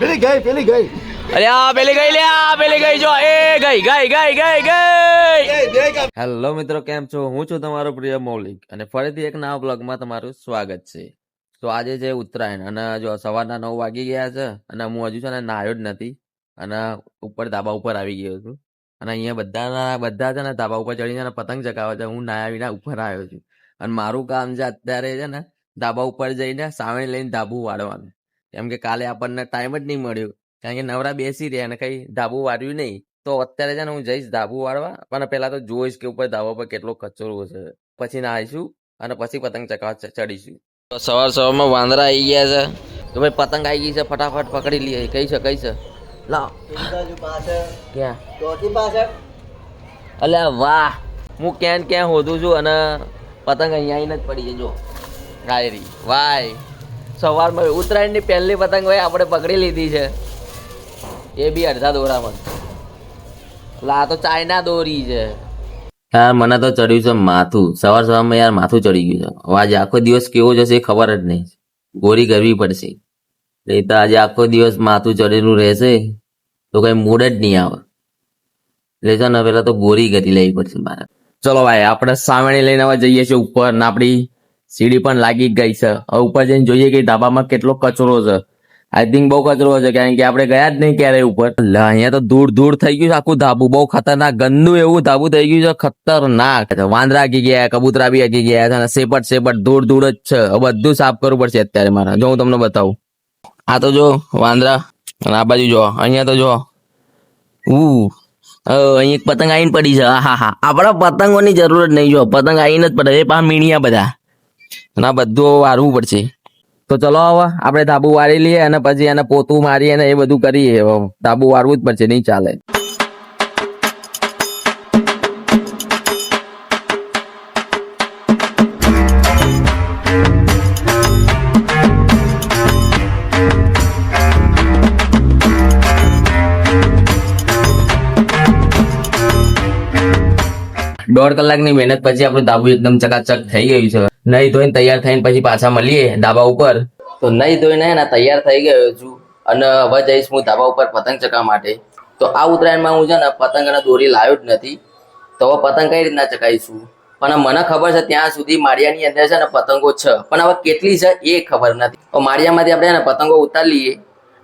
પેલી ગઈ પેલી ગઈ. અરે આ પેલી ગઈ લે આ પેલી ગઈ જો એ ગઈ ગઈ ગઈ ગઈ ગઈ. હેલો મિત્રો કેમ છો? હું છું તમારો પ્રિય મૌલિક અને ફરીથી એક નવા બ્લોગમાં તમારું સ્વાગત છે. તો આજે છે ઉત્તરાયણ અને જો સવારના નવ વાગી ગયા છે અને હું હજુ છે ને નાહ્યો જ નથી અને ઉપર ધાબા ઉપર આવી ગયો છું. અને અહીંયા બધાના બધા છે ને ધાબા ઉપર ચડીને પતંગ ચગાવે છે. હું નાયા વિના ઉપર આવ્યો છું. અને મારું કામ છે અત્યારે છે ને ધાબા ઉપર જઈને સાવણી લઈને ધાબુ વાળવાનું. કેમ કે કાલે આપણને ટાઈમ જ નહીં મળ્યો. કારણ કે નવરા બેસી રહ્યા અને કઈ ધાબુ વાળ્યું નહીં. તો અત્યારે છે ને હું જઈશ ધાબુ વાળવા. પણ પેલા તો જોઈશ કે ઉપર ધાબા પર કેટલો કચરો છે. પછી નાહીશું અને પછી પતંગ ચકાવવા ચડીશું. સવાર સવારમાં વાંદરા આવી ગયા છે. તો ભાઈ પતંગ આવી ગઈ છે. ફટાફટ પકડી લઈએ. કઈ છે કઈ છે? લાવ. ક્યાં? અલ્યા વાહ. હું ક્યાં ક્યાં હોધું છું અને પતંગ અહીંયા આવીને જ પડી છે. જો. ગાયરી. ભાઈ સવારમાં ઉત્તરાયણની પહેલી પતંગ ભાઈ આપણે પકડી લીધી છે. એ બી અડધા દોરામાં. લા તો ચાઇના દોરી છે. હા, મને તો ચડ્યું છે માથું. સવાર સવારમાં યાર માથું ચડી ગયું છે. આજે આખો દિવસ કેવો જશે ખબર જ નહીં. ગોરી કરવી પડશે. એ તો આજે આખો દિવસ માથું ચડેલું રહેશે, તો કઈ મૂડ જ નહીં આવે. એટલે છે ને પેલા તો ગોરી કરી લેવી પડશે મારે. ચલો ભાઈ, આપણે સામેણી લઈને હવે જઈએ છીએ ઉપર ને આપણી સીડી પણ લાગી ગઈ છે. હવે ઉપર જઈને જોઈએ કે ધાબામાં કેટલો કચરો છે. આઈ થિંક બહુ કચરો છે, કારણ કે આપણે ગયા જ નહીં ક્યારે ઉપર. અહીંયા તો દૂર દૂર થઈ ગયું છે, આખું ધાબુ. બહુ ખતરનાક, ગંદુ એવું ધાબુ થઈ ગયું છે, ખતરનાક. વાંદરા આગી ગયા, કબૂતરા બી આગી ગયા છે, અને સેપટ સેપટ દૂર દૂર જ છે. બધું સાફ કરવું પડશે અત્યારે મારે. જો, હું તમને બતાવું. આ તો જો, વાંદરા. અને આ બાજુ જો, અહીંયા તો જો. ઉ અહીં એક પતંગ આવીને પડી છે. હા હા આપણા પતંગોની જરૂર જ નહીં, જો. પતંગ આવીને જ પડે. એ પા મીણિયા બધા. અને બધું વારવું પડશે. તો ચલો હવે આપણે ધાબુ વાળી લઈએ અને પછી એને પોતું મારીએ અને એ બધું કરીએ. ધાબુ વાળવું જ પડશે, નહીં ચાલે. દોઢ કલાકની મહેનત પછી આપણું ધાબુ એકદમ ચકાચક થઈ ગયું છે. નહીં ધોઈને તૈયાર થઈને પછી પાછા મળીએ ધાબા ઉપર. તો નહીં ધોઈને એના તૈયાર થઈ ગયો છું. અને હવે જઈશ હું ધાબા ઉપર પતંગ ચકાવવા માટે. તો આ ઉત્તરાયણમાં હું છે ને પતંગ અને દોરી લાવ્યો જ નથી. તો હવે પતંગ કઈ રીતના ચકાવીશું પણ મને ખબર છે ત્યાં સુધી માળિયાની અંદર છે ને પતંગો છે. પણ હવે કેટલી છે એ ખબર નથી. તો માળિયામાંથી આપણે ને પતંગો ઉતારી લઈએ.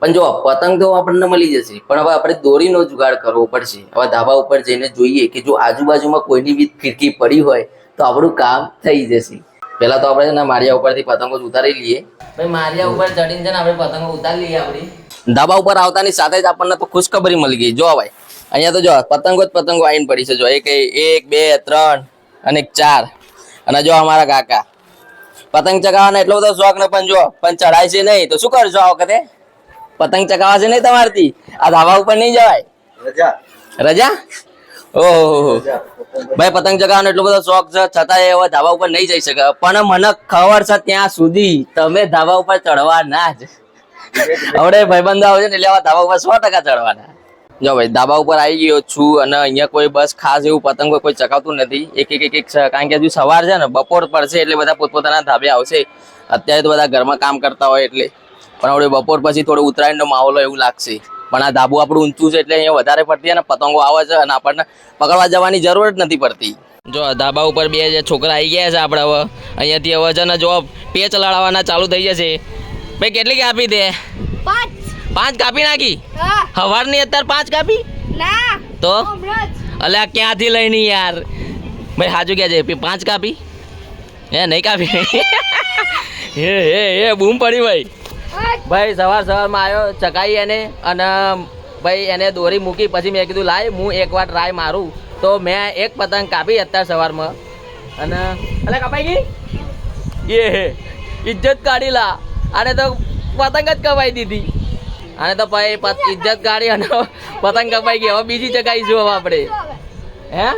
પણ જો પતંગ તો આપણને મળી જશે. પણ હવે આપણે દોરીનો જુગાડ કરવો પડશે. હવે ધાબા ઉપર જઈને જોઈએ કે જો આજુબાજુમાં કોઈની બી ફિરકી પડી હોય તો આપણું કામ થઈ જશે. પહેલા તો આપણે છે ને માળિયા ઉપરથી પતંગો ઉતારી લઈએ. ભાઈ માળિયા ઉપર ચડીને છે ને આપણે પતંગો ઉતારી લઈએ આપણી. ધાબા ઉપર આવતાની સાથે જ આપણને તો ખુશખબરી મળી ગઈ. જો ભાઈ અહીંયા તો જો પતંગો જ પતંગો આવીને પડી છે. જો એક એક બે ત્રણ અને ચાર. અને જો અમારા કાકા. પતંગ ચગાવવાનો એટલો બધો શોખ ને પણ જો પણ ચડાય છે નહીં. તો શું કરશો આ વખતે? પતંગ ચગાવવા છે નહીં તમારથી? આ ધાબા ઉપર નહીં જવાય? રજા. રજા? ઓહો. ભાઈ પતંગ ચગાવવાનો એટલો બધો શોખ છે છતાં એ હવે ધાબા ઉપર નહીં જઈ શકે. પણ મને ખબર છે ત્યાં સુધી તમે ધાબા ઉપર ચડવા ના જ. હવે ભાઈબંધો આવશે ને એટલે આવા ધાબા ઉપર સો ટકા ચડવાના. જો ભાઈ ધાબા ઉપર આવી ગયો છું અને અહીંયા કોઈ બસ ખાસ એવું પતંગો કોઈ ચકાવતું નથી. એક એક એક એક કારણ કે હજુ સવાર છે ને બપોર પડશે એટલે બધા પોતપોતાના ધાબે આવશે. અત્યારે તો બધા ઘરમાં કામ કરતા હોય એટલે. પણ હવે બપોર પછી થોડો ઉત્તરાયણનો માહોલ એવું લાગશે. પણ આ ધાબુ આપણું ઊંચું છે એટલે અહીંયા વધારે પડતી અને પતંગો આવે છે અને આપણને પકડવા જવાની જરૂર જ નથી પડતી. જો ધાબા ઉપર બે જે છોકરા આવી ગયા છે આપણે હવે. અહીંયાથી હવે છે ને જો પેચ લડાવવાના ચાલુ થઈ જશે. ભાઈ કેટલી કાપી દે? પાંચ. પાંચ કાપી નાખી? સવારની હવારની અત્યારે પાંચ કાપી? ના. તો? અલે આ ક્યાંથી લઈને યાર? ભાઈ સાચું ક્યાં છે પાંચ કાપી? હે નહીં કાપી? હે હે હે બૂમ પડી ભાઈ. ભાઈ સવાર સવારમાં આવ્યો ચકાઈ એને અને ભાઈ એને દોરી મૂકી પછી મેં કીધું લાય હું એકવાર ટ્રાય મારું. તો મેં એક પતંગ કાપી અત્યારે સવારમાં. અને અલે કપાઈ ગઈ? એ હે ઇજ્જત કાઢી લા. આને તો પતંગ જ કપાઈ દીધી. આને તો ભાઈ ઇજ્જત કાઢી અને પતંગ કપાઈ ગઈ. હવે બીજી ચકાઈશું હવે આપણે. હા,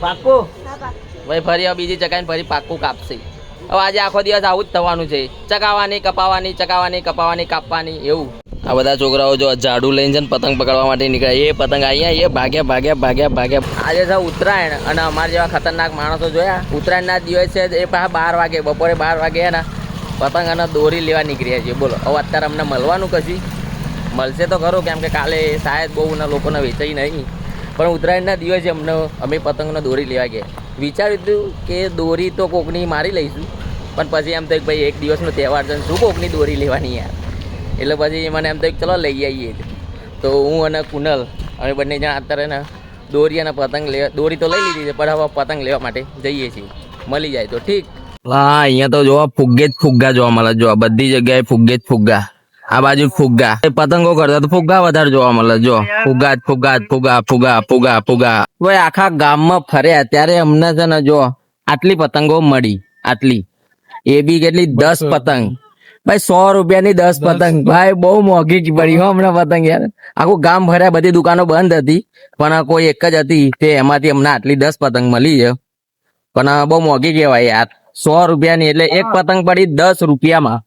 પાક્કું. ભાઈ ફરી હવે બીજી ચકાઈને ફરી પાક્કું કાપશે. હવે આજે આખો દિવસ આવું જ થવાનું છે. ચકાવવાની કપાવાની ચકાવવાની કપાવાની કાપવાની એવું. આ બધા છોકરાઓ જો ઝાડુ લઈને છે ને પતંગ પકડવા માટે નીકળ્યા. એ પતંગ અહીંયા એ ભાગ્યા ભાગ્યા ભાગ્યા ભાગ્યા. આજે છે ઉત્તરાયણ અને અમારા જેવા ખતરનાક માણસો જોયા. ઉત્તરાયણના દિવસે એ પાછા બાર વાગે બપોરે બાર વાગે ને પતંગ અને દોરી લેવા નીકળ્યા છીએ. બોલો હવે અત્યારે અમને મળવાનું કશી? મળશે તો ખરું કેમ કે કાલે શાયદ બહુ લોકોને વેચાઈ નહીં. પણ ઉત્તરાયણના દિવસે અમને અમે પતંગનો દોરી લેવા ગયા. વિચાર્યું હતું કે દોરી તો કોકની મારી લઈશું, પણ પછી એમ તો ભાઈ એક દિવસનો તહેવાર છે શું કોકની દોરી લેવાની યાર? એટલે પછી મને એમ તો ચલો લઈ આવીએ તો હું અને કુનલ, અમે બંને જણા અત્યારે ને દોરી અને પતંગ લે દોરી તો લઈ લીધી છે, પણ હવે પતંગ લેવા માટે જઈએ છીએ. મળી જાય તો ઠીક. હા અહીંયા તો જોવા ફુગ્ગે જ ફુગ્ગા જોવા મળે જોવા બધી જગ્યાએ ફુગ્ગે જ ફુગ્ગા. આ બાજુ ફુગ્ગા. એ પતંગો કરતા તો ફુગ્ગા વધારે જોવા મળે. જો ફુગ્ગા ફુગ્ગા ફુગા ફુગ્ગા ફુગ્ગા ફુગ્ગા ફુગ્ગા. ભાઈ આખા ગામમાં ફર્યા ત્યારે અમને છે ને જો આટલી પતંગો મળી. આટલી. એ બી કેટલી? દસ પતંગ. ભાઈ સો રૂપિયાની દસ પતંગ. ભાઈ બહુ મોંઘી પડી હો હમણાં પતંગ યાર. આખું ગામ ભર્યા બધી દુકાનો બંધ હતી. પણ કોઈ એક જ હતી તે એમાંથી અમને આટલી દસ પતંગ મળી છે. પણ બહુ મોંઘી કહેવાય યાર. સો રૂપિયાની એટલે એક પતંગ પડી દસ રૂપિયામાં.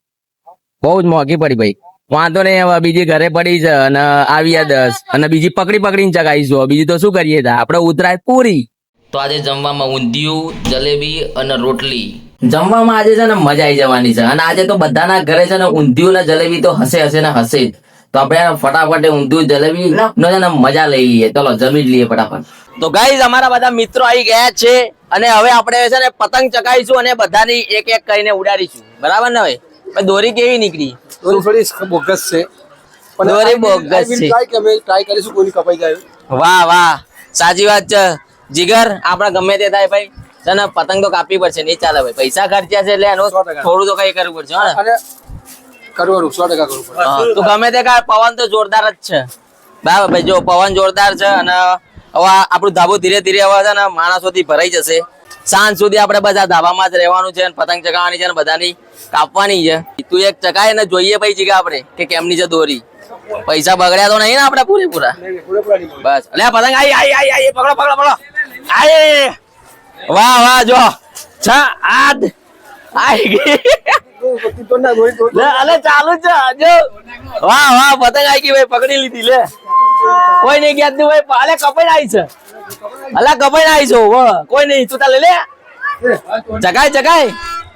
બહુ જ મોંઘી પડી ભાઈ. વાંધો નહીં હવે બીજી ઘરે પડી છે અને આવ્યા દસ. અને બીજી પકડી પકડીને ચગાવીશું. બીજી તો શું કરીએ તા? આપણે ઉતરાય પૂરી. તો આજે જમવામાં ઊંધિયું જલેબી અને રોટલી. જમવામાં આજે છે ને મજા આવી જવાની છે. અને આજે તો બધાના ઘરે છે ને ઊંધિયું ને જલેબી તો હશે હશે ને હશે જ. તો આપણે ફટાફટ ઊંધિયું જલેબી નો છે ને મજા લઈ લઈએ. ચલો જમી જ લઈએ ફટાફટ. તો ગાઈઝ અમારા બધા મિત્રો આવી ગયા છે અને હવે આપણે છે ને પતંગ ચગાવીશું અને બધાની એક એક કરીને ઉડાડીશું. બરાબર ને હવે દોરી કેવી નીકળી? થોડી બોગસ છે. દોરી બોગસ છે. અમે ટ્રાય કરીશું કોઈની કપાઈ જાય. વાહ વાહ. સાચી વાત છે. જીગર આપણે ગમે તે થાય ભાઈ. તને પતંગ તો કાપી પડશે નહીં ચાલે ભાઈ. પૈસા ખર્ચ્યા છે એટલે એનું થોડું તો કઈ કરવું પડશે અને કરવાનું સો ટકા કરવું હા, ગમે તે કાંઈ પવન તો જોરદાર જ છે. બરાબર ભાઈ જો પવન જોરદાર છે અને હવે આપણું ધાબુ ધીરે ધીરે હવે છે ને માણસોથી ભરાઈ જશે. સાંજ સુધી આપણે બધા ધાબામાં જ રહેવાનું છે અને પતંગ ચગાવવાની છે અને બધાની કાપવાની છે. તું એક ચકાય ને જોઈએ ભાઈ જીગા આપણે કે કેમની છે દોરી. પૈસા બગડ્યા તો નહીં ને આપણે પૂરેપૂરા. બસ. લે પતંગ આઈ આઈ આઈ આઈ પકડો પકડો પકડો. આઈ વાહ વાહ, જો. છ આઠ આઈ ગઈ તો તો તો- અલે ચાલુ છે જો વાહ વાહ, પતંગ આઈ ગઈ ભાઈ, પકડી લીધી, લે. કોઈ નહીં ગયા ભાઈ અલે કપાઈ આવી છે. અલે કપાઈ આવી છો કોઈ નહીં. તું તાલે લે. જગાય જગાય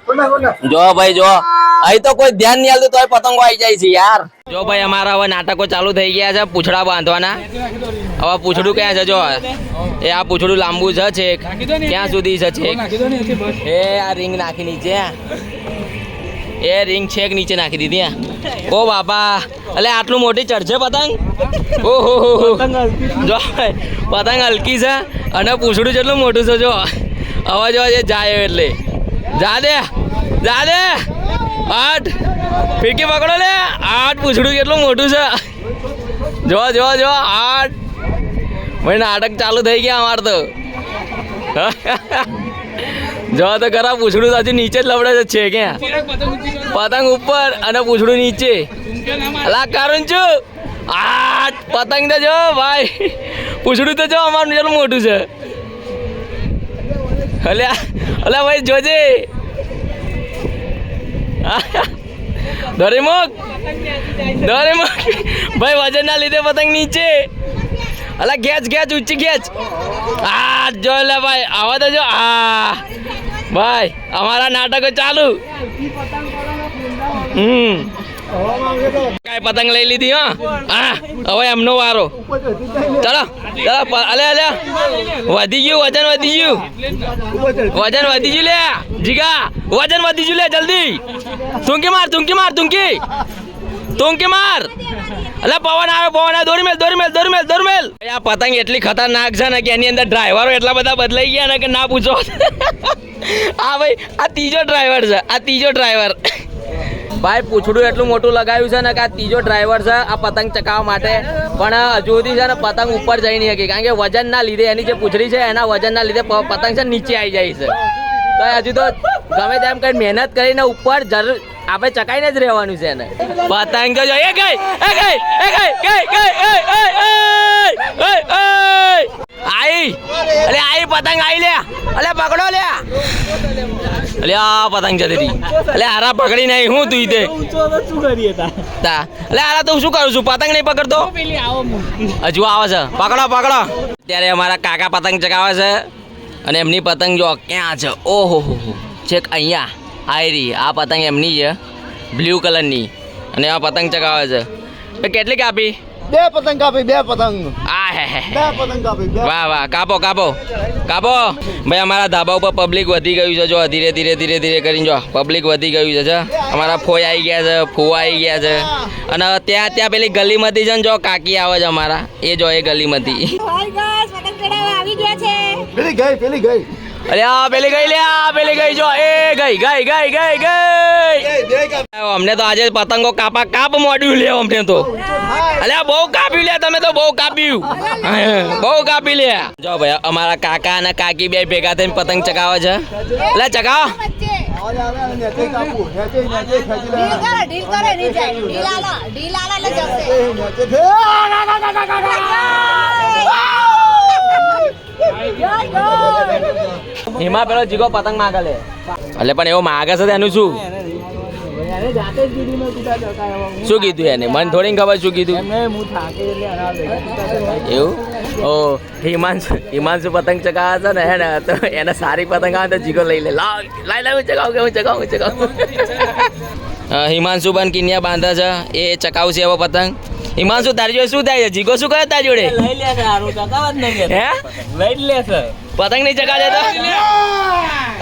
તો તો. જો ભાઈ, જો. અહીં તો કોઈ ધ્યાન નહીં આવતું તોય પતંગો આવી જાય છે યાર. જો ભાઈ, અમારા હવે નાટકો ચાલુ થઈ ગયા છે, પૂછડા બાંધવાના. હવે પૂછડું ક્યાં છે, જો? એ આ પૂછડું લાંબુ છે, છેક. ક્યાં સુધી છે, છેક? એ આ રિંગ નાખી નીચે. એ રિંગ છેક નીચે નાખી દીધી ઓ બાપા એટલે આટલું મોટી ચડશે પતંગ? ઓહો. જો પતંગ હલકી છે અને પૂછડું જેટલું મોટું છે, જો. અવાજ અવાજ જાય એટલે. જા દે જા દે. આઠ. ફીરકી પકડો લે. આઠ પૂછડું કેટલું મોટું છે. જો જો જો આઠ. ભાઈ, નાટક ચાલુ થઈ ગયા અમાર તો. જો તો ખરા, પૂછડું હજુ નીચે જ લવડે છે ક્યાં? પતંગ ઉપર અને પૂછડું નીચે. અલા, કારણ છું. આઠ. પતંગ તો જો, ભાઈ. પૂછડું તો જો, અમારું જેટલું મોટું છે. અલ્યા અલ્યા, ભાઈ, જોજે. દોરેમુખ દોરેમુખ ભાઈ વજન ના લીધે પતંગ નીચે. અલા, ગેચ ગેચ, ઊંચી ગેચ. આ જો લે ભાઈ, આવા તો જો, આ. ભાઈ, અમારા નાટકો ચાલુ. હમ. કાંઈ પતંગ લઈ લીધી, હા? હવે એમનો વારો. ચાલો, ચલો અલે અલે. વધી ગયું, વજન વધી ગયું. વજન વધી ગયું લે. જીગા, વજન વધી ગયું લે, જલ્દી. તુંકી માર તુંકી માર તુંકી તુંકી માર. અલે, પવન આવે પવન આવે. દોરી મેલ દોરી મેલ દોરી મેલ દોરી મેલ. આ પતંગ એટલી ખતરનાક છે ને કે એની અંદર ડ્રાઈવરો એટલા બધા બદલાઈ ગયા ને કે ના પૂછો. આ ભાઈ, આ ત્રીજો ડ્રાઈવર છે, આ ત્રીજો ડ્રાઈવર ભાઈ, પૂછડું એટલું મોટું લગાવ્યું છે ને કે આ ત્રીજો ડ્રાઈવર છે, આ પતંગ ચકાવવા માટે. પણ હજુ સુધી છે ને પતંગ ઉપર જઈ નહીં શકી. કારણ કે વજનના લીધે એની જે પૂછડી છે, એના વજનના લીધે પતંગ છે નીચે આવી જાય છે. તો હજુ તો ગમે તેમ કઈ મહેનત કરીને ઉપર જરૂર આપણે ચકાઈને જ રહેવાનું છે એને. પતંગ તો જો, એ ગઈ ગઈ ગઈ ગઈ ગઈ એ એ આઈ. અલે આઈ પતંગ આઈ લે. અલે પકડો લે. અલે આ પતંગ જતી હતી અલે હારા પકડી નહીં હું તું તે તા. અલે હારા, તું શું કરું છું? પતંગ નહીં પકડતો? હજુ આવે છે. પકડો પકડો. ત્યારે અમારા કાકા પતંગ ચગાવે છે અને એમની પતંગ જો ક્યાં છે? ઓહો, હો છેક અહીંયા. આયરી આ પતંગ એમની છે. બ્લુ કલરની. અને આ પતંગ ચગાવે છે. કેટલી કાપી? બે પતંગ કાપી બે પતંગ. આ હે હે બે પતંગ કાપી વાહ વાહ. કાપો કાપો. કાપો. ભાઈ અમારા ધાબા ઉપર પબ્લિક વધી ગયું છે. જો ધીરે ધીરે ધીરે ધીરે કરીને જો પબ્લિક વધી ગયું છે અમારા ફોઈ આવી ગયા છે ફુવા આવી ગયા છે. અને ત્યાં ત્યાં પેલી ગલીમાંથી છે ને જો કાકી આવે છે અમારા. એ જો એ ગલીમાંથી. હાય ગાઈસ પતંગ ચડાવવા આવી ગયા છે. પેલી ગઈ પેલી ગઈ. અરે આ પેલી ગઈ લે આ પેલી ગઈ જો એ ગઈ ગઈ ગઈ ગઈ ગઈ. અમને તો આજે પતંગો કાપા કાપ મોડ્યું લે અમને તો. અલ્યા બહુ કાપ્યું લે તમે તો બહુ કાપ્યું. બહુ કાપી લે. જો ભાઈ અમારા કાકા અને કાકી બે ભેગા થઈને પતંગ ચગાવે છે. લે ચગાવો. ઢીલ કરે ઢીલ કરે નહીં જાય ઢીલ આલા ઢીલ આલા એટલે જશે એ નેચે થે આ, ના, ના, ના, ના, ના, ના. હિમા પેલો જીગો પતંગ માગે લે એટલે પણ એવો માગે છે એનું શું? એને શું કીધું એને? મને થોડી ખબર શું કીધું. એવું? ઓ હિમાંશુ હિમાંશુ પતંગ ચગાવે છે ને હે ને તો એને સારી પતંગ આવે તો જીગો લઈ લે. લાવ લાઈ લાવ ચગાવ ચગાવું કે હું ચગાવું હું ચગાવું? હિમાંશુ બન કિન્યા બાંધે છે. એ ચકાવશે એવો પતંગ? હિમાંશુ તારી જોડે શું થાય છે? જીગો શું કરે તારી જોડે? લઈ લે છે હારું ચકાવા જ નહીં હે? લઈ લે સર પતંગ નહીં ચગાવે તો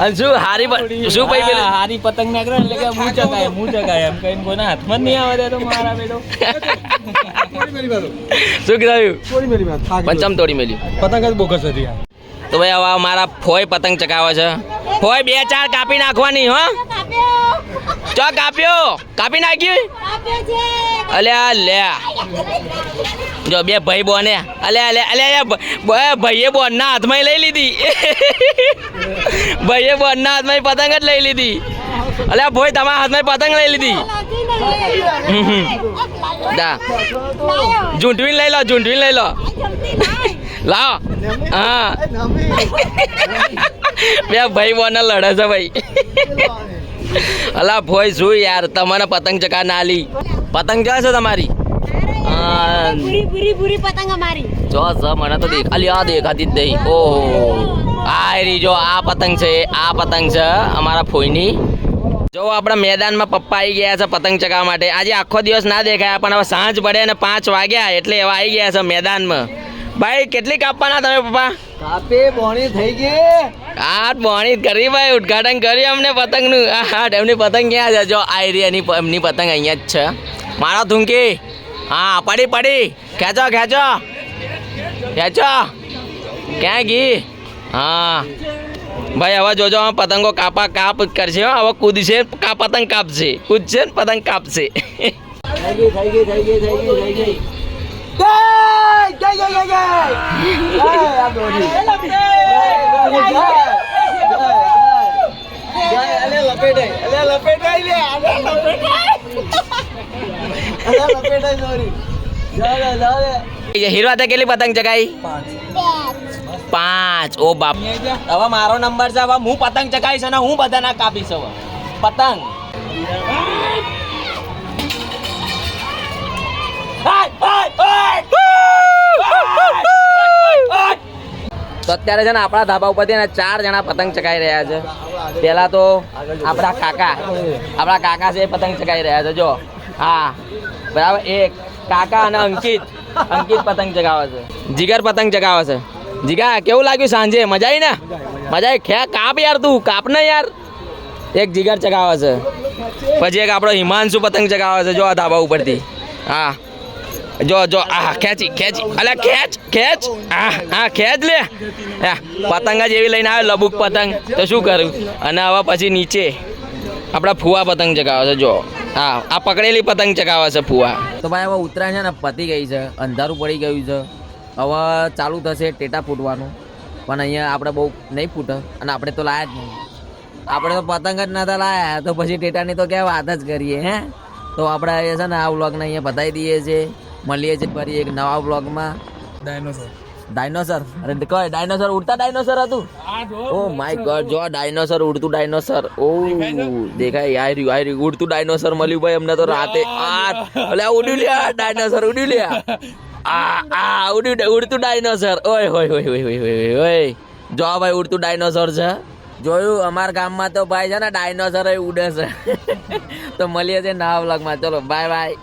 અને શું હારી શું પૈ પેલી? હારી પતંગ નીકળે એટલે કે હું ચકાય હું ચકાય એમ કહીને કોઈના હાથમાં નહીં આવે તો મારા બેટો. શું કીધું? મેલી પંચમ તોડી મેલ્યું પતંગ જ બોગસ હતી તો ભાઈ હવે મારા ફોય પતંગ ચગાવે છે. ફોય બે ચાર કાપી નાખવાની હો. કાપ્યો. ચો કાપ્યો? કાપી નાખ્યું અલ્યા લે જો બે ભાઈ બોને અલે અલે અલે અલે ભ- ભ- ભાઈએ બોનના હાથમાં લઈ લીધી. ભાઈએ બોનના હાથમાં પતંગ જ લઈ લીધી. અલ્યા ભોય તમારા હાથમાં પતંગ લઈ લીધી. દા. ઝૂંટવીને લઈ લો ઝૂંટવીને લઈ લો. લા લાવો. હા. બે ભાઈ બોને લડે છે ભાઈ. અલા ભોય શું યાર તમને પતંગ ચકા ના લી પતંગ ક્યાં છે તમારી? પૂરી પૂરી પૂરી પતંગ અમારી. જો સ મને તો દેખ અલી આ દેખાતી જ નહીં. ઓહો. આ રી જો આ પતંગ છે આ પતંગ છે અમારા ફોઈની. જો આપણા મેદાનમાં પપ્પા આવી ગયા છે પતંગ ચગાવવા માટે. આજે આખો દિવસ ના દેખાયા પણ હવે સાંજ પડે ને પાંચ વાગ્યા એટલે એવા આવી ગયા છે મેદાનમાં. ભાઈ કેટલી કાપવાના તમે પપ્પા? કાપે બોણી થઈ ગઈ. હા બોણી કરી ભાઈ ઉદઘાટન કર્યું અમને પતંગનું. આ હા એમની પતંગ ક્યાં છે? જો આ એરિયાની એમની પતંગ અહીંયા જ છે. મારો થૂંકી હા પડી પડી ખેંચો ખેંચો ખેંચો ક્યાં ગી હા ભાઈ હવે જોજો પતંગો કાપા કાપ કરશે હવે કૂદશે કા પતંગ કાપશે કૂદશે ને પતંગ કાપશે લપેટાઈ, લપેટાઈ. હીરવાતે કેટલી પતંગ ચગાઈ? પાંચ. ઓ બાપ. હવે મારો નંબર છે, હવે હું પતંગ ચગાવીશ અને હું બધાના કાપીશ હવે. પતંગ. તો અત્યારે છે ને આપણા ધાબા ઉપરથી ને ચાર જણા પતંગ ચગાઈ રહ્યા છે. પેલા તો આપણા કાકા આપણા કાકા છે પતંગ ચગાઈ રહ્યા છે, જો. હા, બરાબર, એક, કાકા અને અંકિત. અંકિત પતંગ ચગાવે છે. જીગર પતંગ ચગાવે છે. જીગા, કેવું લાગ્યું સાંજે? મજા આવી ને? મજા આવી. ખે કાપ યાર તું, કાપ ને યાર. એક જીગર ચગાવે છે. પછી એક આપણો હિમાંશુ પતંગ ચગાવે છે. જો આ ધાબા ઉપરથી. હા. જો જો, આ ખેંચી ખેંચી. અલે ખેંચ ખેંચ. આ હા, ખેંચ લે. પતંગ જ એવી લઈને આવ્યો લબુક પતંગ. તો શું કરું? અને હવે પછી નીચે આપણા ફુવા પતંગ ચગાવે છે. જો. હા આ પકડેલી પતંગ ચગાવે છે ફુવા. તો ભાઈ હવે ઉત્તરાયણ છે ને પતી ગઈ છે. અંધારું પડી ગયું છે. હવે ચાલુ થશે ટેટા ફૂટવાનું. પણ અહીંયા આપણે બહુ નહીં ફૂટે અને આપણે તો લાયા જ નહીં. આપણે તો પતંગ જ નતા લાયા. તો પછી ટેટાની તો ક્યાં વાત જ કરીએ હે? તો આપણે એ છે ને આ બ્લોગને અહીંયા બતાવી દઈએ છીએ. મળીએ છીએ ફરી એક નવા વ્લોગમાં. ડાયનોસોર. ડાયનોસર અરે કઈ ડાયનોસર ઉડતા ડાયનોસર હતું? ઓ માય ગોડ જો ડાયનોસર ઉડતું ડાયનોસર ઓ દેખાય આઈ રહ્યું આઈ રહ્યું. ઉડતું ડાયનોસર મળ્યું ભાઈ અમને તો રાતે. આ એટલે ઉડ્યું લ્યા ડાયનોસર ઉડ્યું લ્યા આ આ ઉડ્યું ઉડતું ડાયનોસર ઓય હોય હોય હોય હોય હોય હોય જો ભાઈ ઉડતું ડાયનોસર છે. જોયું? અમારા ગામમાં તો ભાઈ છે ને ડાયનોસર ઉડે છે. તો મળીએ છે ના વ્લોગમાં ચલો બાય બાય